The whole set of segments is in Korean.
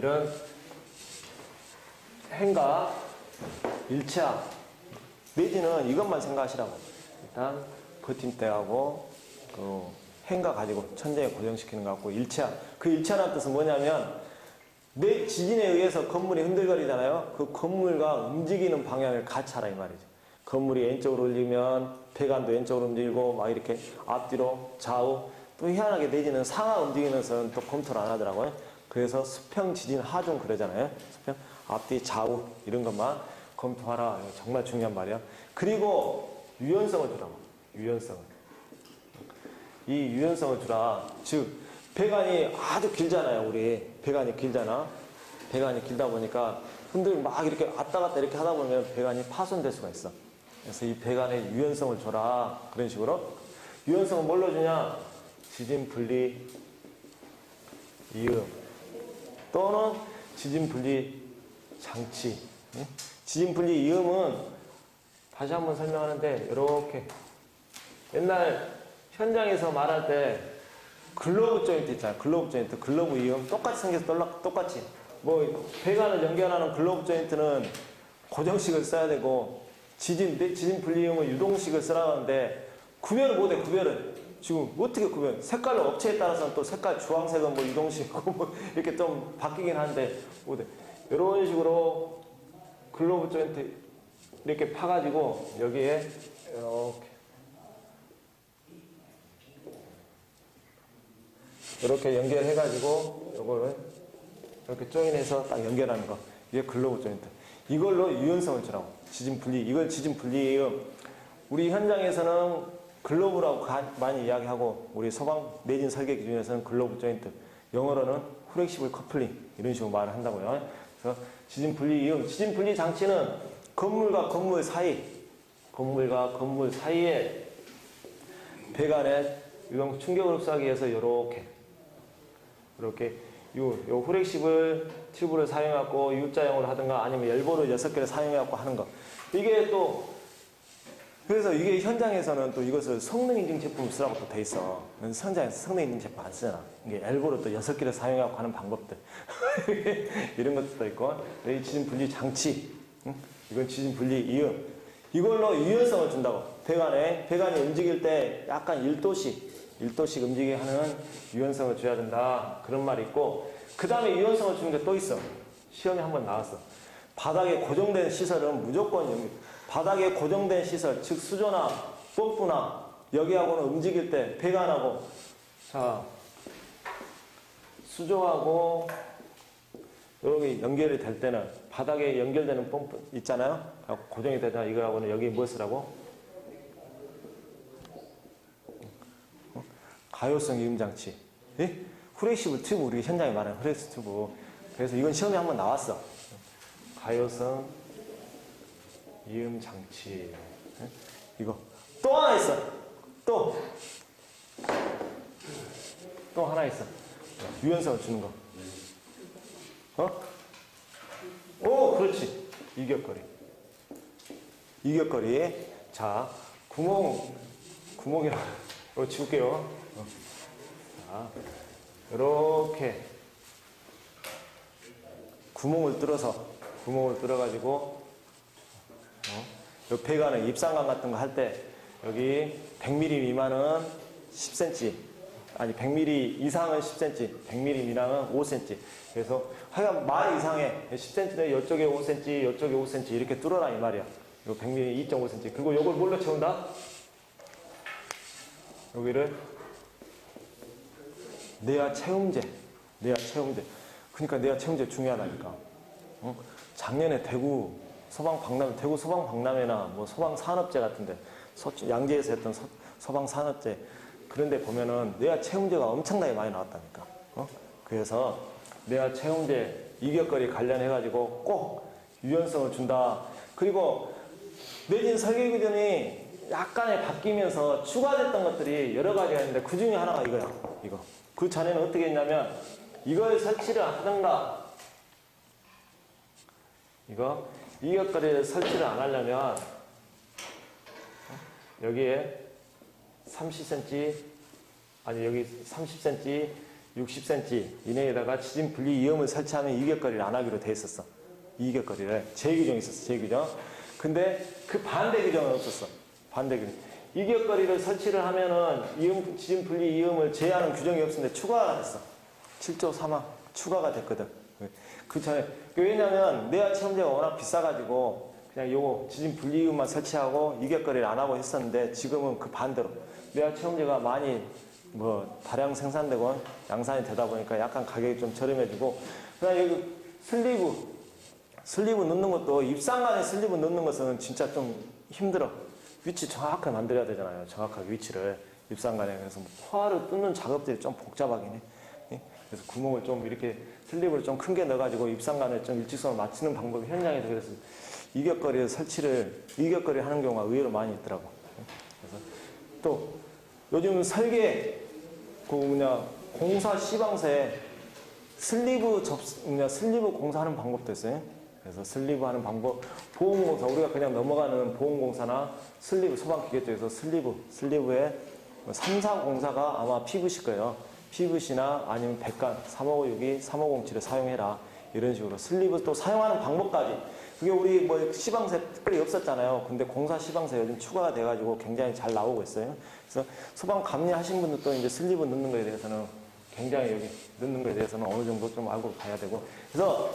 이런 행가 일체화 내지는 이것만 생각하시라고 일단 버팀대하고 그 행가 가지고 천장에 고정시키는 거 갖고 일체화 그 일체화라는 뜻은 뭐냐면 내 지진에 의해서 건물이 흔들거리잖아요. 그 건물과 움직이는 방향을 같이 하라 이 말이죠. 건물이 왼쪽으로 올리면 배관도 왼쪽으로 움직이고 막 이렇게 앞뒤로 좌우 또 희한하게 내지는 상하 움직이는 것은 또 검토를 안 하더라고요 그래서 수평 지진 하중 그러잖아요 수평 앞뒤 좌우 이런 것만 검토하라 정말 중요한 말이야 그리고 유연성을 주라고 유연성을 이 유연성을 주라. 즉, 배관이 아주 길잖아요, 우리. 배관이 길잖아. 배관이 길다 보니까 흔들 막 이렇게 왔다 갔다 이렇게 하다 보면 배관이 파손될 수가 있어. 그래서 이 배관의 유연성을 줘라. 그런 식으로. 유연성은 뭘로 주냐? 지진 분리 이음. 또는 지진 분리 장치. 응? 지진 분리 이음은 다시 한번 설명하는데, 이렇게. 옛날 현장에서 말할 때 글로브 조인트 있잖아요. 글로브 조인트, 글로브 이음 똑같이 생겨서 똑같이. 뭐 배관을 연결하는 글로브 조인트는 고정식을 써야 되고 지진 내 지진 분리음은 유동식을 쓰라고 하는데 구별을 못해 구별을 지금 어떻게 구별? 색깔 업체에 따라서는 또 색깔 주황색은 뭐 유동식이고 뭐 이렇게 좀 바뀌긴 하는데 못해. 이런 식으로 글로브 조인트 이렇게 파가지고 여기에 이렇게 이렇게 연결해가지고 요거를 이렇게 조인해서 딱 연결하는 거 이게 글로브 조인트 이걸로 유연성을 주라고 지진 분리 이걸 지진 분리예요 우리 현장에서는 글로브라고 가- 많이 이야기하고 우리 소방 내진 설계 기준에서는 글로브 조인트 영어로는 후렉시블 커플링 이런 식으로 말을 한다고요 그래서 지진 분리 이음 지진 분리 장치는 건물과 건물 사이 건물과 건물 사이에 배관에 이런 충격을 흡수하기 위해서 이렇게 이렇게 요, 요 후렉시블 튜브를 사용하고 U자형으로 하든가 아니면 엘보를 여섯 개를 사용해갖고 하는 거. 이게 또, 그래서 이게 현장에서는 또 이것을 성능 인증 제품 쓰라고 또 돼 있어. 현장에서 성능 인증 제품 안 쓰잖아. 이게 엘보를 또 여섯 개를 사용해갖고 하는 방법들. 이런 것도 있고, 이 지진 분리 장치. 응? 이건 지진 분리 이음. 이걸로 유연성을 준다고. 배관에, 배관이 움직일 때 약간 1도씩, 1도씩 움직이게 하는 유연성을 줘야 된다. 그런 말이 있고, 그 다음에 유연성을 주는 게 또 있어. 시험에 한번 나왔어. 바닥에 고정된 시설은 무조건 바닥에 고정된 시설, 즉 수조나 펌프나 여기하고는 움직일 때 배관하고, 자, 수조하고 여기 연결이 될 때는 바닥에 연결되는 펌프 있잖아요. 하고 고정이 되잖아. 이거하고는 여기 무엇을 하고? 어? 가요성 이음장치. 예? 후레시블 튜브 우리 현장에 말하는 후레시 튜브. 그래서 이건 시험에 한번 나왔어. 가요성 이음 장치. 예? 이거 또 하나 있어. 또. 또 하나 있어. 유연성을 주는 거. 어? 오, 그렇지. 이격거리. 이격거리. 자, 구멍, 구멍이라고 이거 지울게요. 어. 자, 이렇게 구멍을 뚫어서, 구멍을 뚫어가지고, 어? 요 배관에 입상관 같은 거 할 때, 여기 100mm 미만은 10cm, 아니 100mm 이상은 10cm, 100mm 미만은 5cm. 그래서 하여간 말 이상의 10cm는 이쪽에 5cm, 이쪽에 5cm 이렇게 뚫어라 이 말이야. 요 100mm 2.5cm. 그리고 요걸 뭘로 채운다? 여기를 내야 채움제, 내야 채움제. 그러니까 내야 채움제 중요하다니까. 어? 작년에 대구 소방 박람, 대구 소방 박람회나 뭐 소방 산업제 같은데 서- 양재에서 했던 서, 소방 산업제 그런데 보면은 내야 채움제가 엄청나게 많이 나왔다니까. 어? 그래서 내야 채움제 이격거리 관련해 가지고 꼭 유연성을 준다. 그리고 내진 설계 기준이 약간의 바뀌면서 추가됐던 것들이 여러 가지가 있는데 그 중에 하나가 이거야. 이거. 그 전에는 어떻게 했냐면 이걸 설치를 하든가 이거 이격거리를 설치를 안 하려면 여기에 30cm 아니 여기 30cm 60cm 이내에다가 지진 분리 이음을 설치하면 이격거리를 안 하기로 돼 있었어. 이격거리를 제 규정이 있었어. 제 규정. 근데 그 반대 규정은 없었어. 반대 규정. 이격거리를 설치를 하면은 이음 지진 분리 이음을 제한하는 규정이 없었는데 추가가 됐어. 7조 3항 추가가 됐거든. 그 전에 왜냐면 내야 체험제가 워낙 비싸가지고 그냥 요거 지진 분리음만 설치하고 이격거리를 안 하고 했었는데 지금은 그 반대로. 내야 체험제가 많이 뭐 다량 생산되고 양산이 되다 보니까 약간 가격이 좀 저렴해지고 그다음 여기 슬리브 슬리브 넣는 것도 입상간에 슬리브 넣는 것은 진짜 좀 힘들어. 위치 정확하게 만들어야 되잖아요 정확하게 위치를. 입상간에 그래서 뭐 포화를 뚫는 작업들이 좀 복잡하긴 해. 예? 그래서 구멍을 좀 이렇게 슬립을 좀큰 게 넣어가지고 입상간에 좀 일직선을 맞추는 방법이 현장에서 그래서 이격거리 설치를 이격거리 하는 경우가 의외로 많이 있더라고. 그래서 또 요즘 설계 그 뭐냐 공사 시방서에 슬리브 접 뭐냐 슬리브 공사하는 방법도 있어요. 그래서 슬리브 하는 방법 보온공사 우리가 그냥 넘어가는 보온공사나 슬리브 소방기계 쪽에서 슬리브 슬리브에 3, 4 공사가 아마 PVC 거예요. PVC나 아니면 백간 3556이 3507을 사용해라 이런 식으로 슬리브 또 사용하는 방법까지 그게 우리 뭐 시방세 특별히 없었잖아요. 근데 공사 시방세 요즘 추가가 돼가지고 굉장히 잘 나오고 있어요. 그래서 소방 감리하신 분들도 이제 슬리브 넣는 거에 대해서는 굉장히 여기 넣는 거에 대해서는 어느 정도 좀 알고 가야 되고 그래서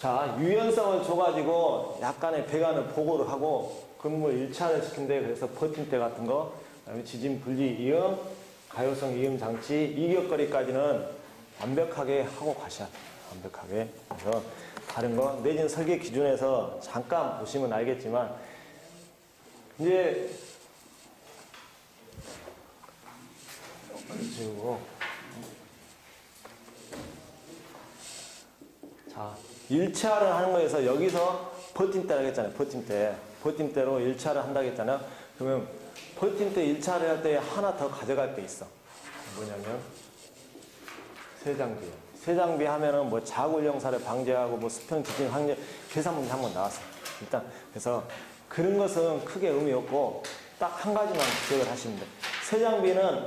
자 유연성을 줘가지고 약간의 배관을 보고를 하고 근무 일차를 시킨대 그래서 버팀대 같은 거 그다음에 지진 분리 이음 가요성 이음 장치 이격거리까지는 완벽하게 하고 가셔야 돼요. 완벽하게. 그래서 다른 거 내진 설계 기준에서 잠깐 보시면 알겠지만 이제 지우고. 자 1차를 하는 거에서 여기서 버팀대라고 했잖아요 버팀대. 버팀대로 1차를 한다고 했잖아요. 그러면 버팀대 1차를 할 때 하나 더 가져갈 게 있어. 뭐냐면 세장비 세장비 하면은 뭐 자굴영사를 방지하고 뭐 수평 지진 확률 계산 문제 한번 나왔어. 일단 그래서 그런 것은 크게 의미 없고 딱 한 가지만 기억을 하시면 돼. 세장비는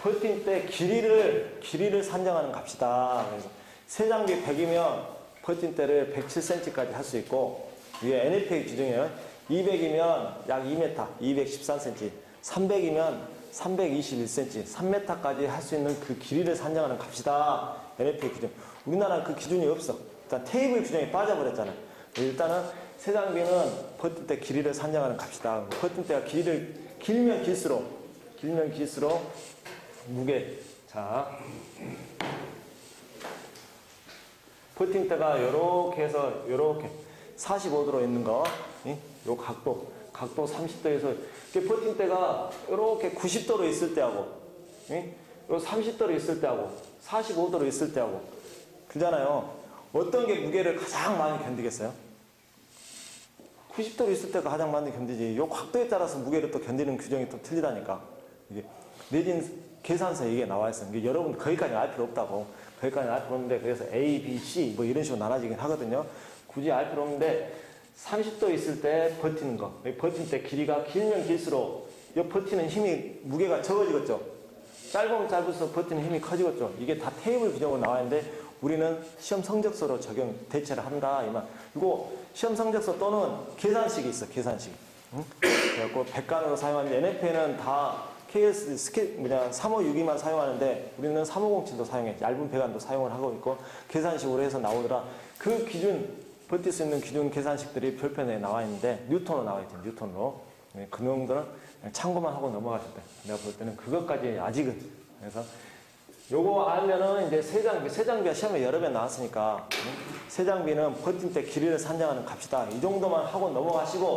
버팀대 길이를 길이를 산정하는 값이다. 그래서 세장비 100이면 버팀대를 107cm까지 할 수 있고 위에 NFA 규정이에요. 200이면 약 2m 213cm 300이면 321cm 3m까지 할 수 있는 그 길이를 산정하는 값이다. NFA 규정 우리나라는 그 기준이 없어. 일단 테이블 규정이 빠져버렸잖아요 일단은 세장비는 버팀대 길이를 산정하는 값이다. 버팀대가 길이를 길면 길수록 길면 길수록 무게. 자. 버팅대가 이렇게 해서 이렇게 45도로 있는 거, 이? 요 각도, 각도 30도에서 버팅대가 이렇게 90도로 있을 때하고, 이? 요 30도로 있을 때하고, 45도로 있을 때하고, 그잖아요. 어떤 게 무게를 가장 많이 견디겠어요? 90도로 있을 때가 가장 많이 견디지. 요 각도에 따라서 무게를 또 견디는 규정이 또 틀리다니까. 이게 내진 계산서에 이게 나와 있어요. 여러분 거기까지 알 필요 없다고. 거기까지 알 필요 없는데 그래서 A, B, C 뭐 이런 식으로 나눠지긴 하거든요. 굳이 알 필요 없는데 30도 있을 때 버티는 거. 버틸 때 길이가 길면 길수록 이 버티는 힘이 무게가 적어지겠죠. 짧으면 짧을수록 버티는 힘이 커지겠죠. 이게 다 테이블 규정으로 나와 있는데 우리는 시험 성적서로 적용 대체를 한다 이만. 이거 시험 성적서 또는 계산식이 있어. 계산식. 응? 그래갖고 백간으로 사용하는데 NF에는 다 KS 스케 뭐냐 3562만 사용하는데 우리는 3507도 사용해 얇은 배관도 사용을 하고 있고 계산식으로 해서 나오더라 그 기준 버틸 수 있는 기준 계산식들이 별편에 나와 있는데 뉴턴으로 나와 있대 뉴턴으로 네, 그 그냥 참고만 하고 넘어가실 때 내가 볼 때는 그것까지 아직은 그래서 요거 알면은 이제 세장비 세장비가 시험에 여러 번 나왔으니까 응? 세장비는 버팀 때 길이를 산정하는 값이다 이 정도만 하고 넘어가시고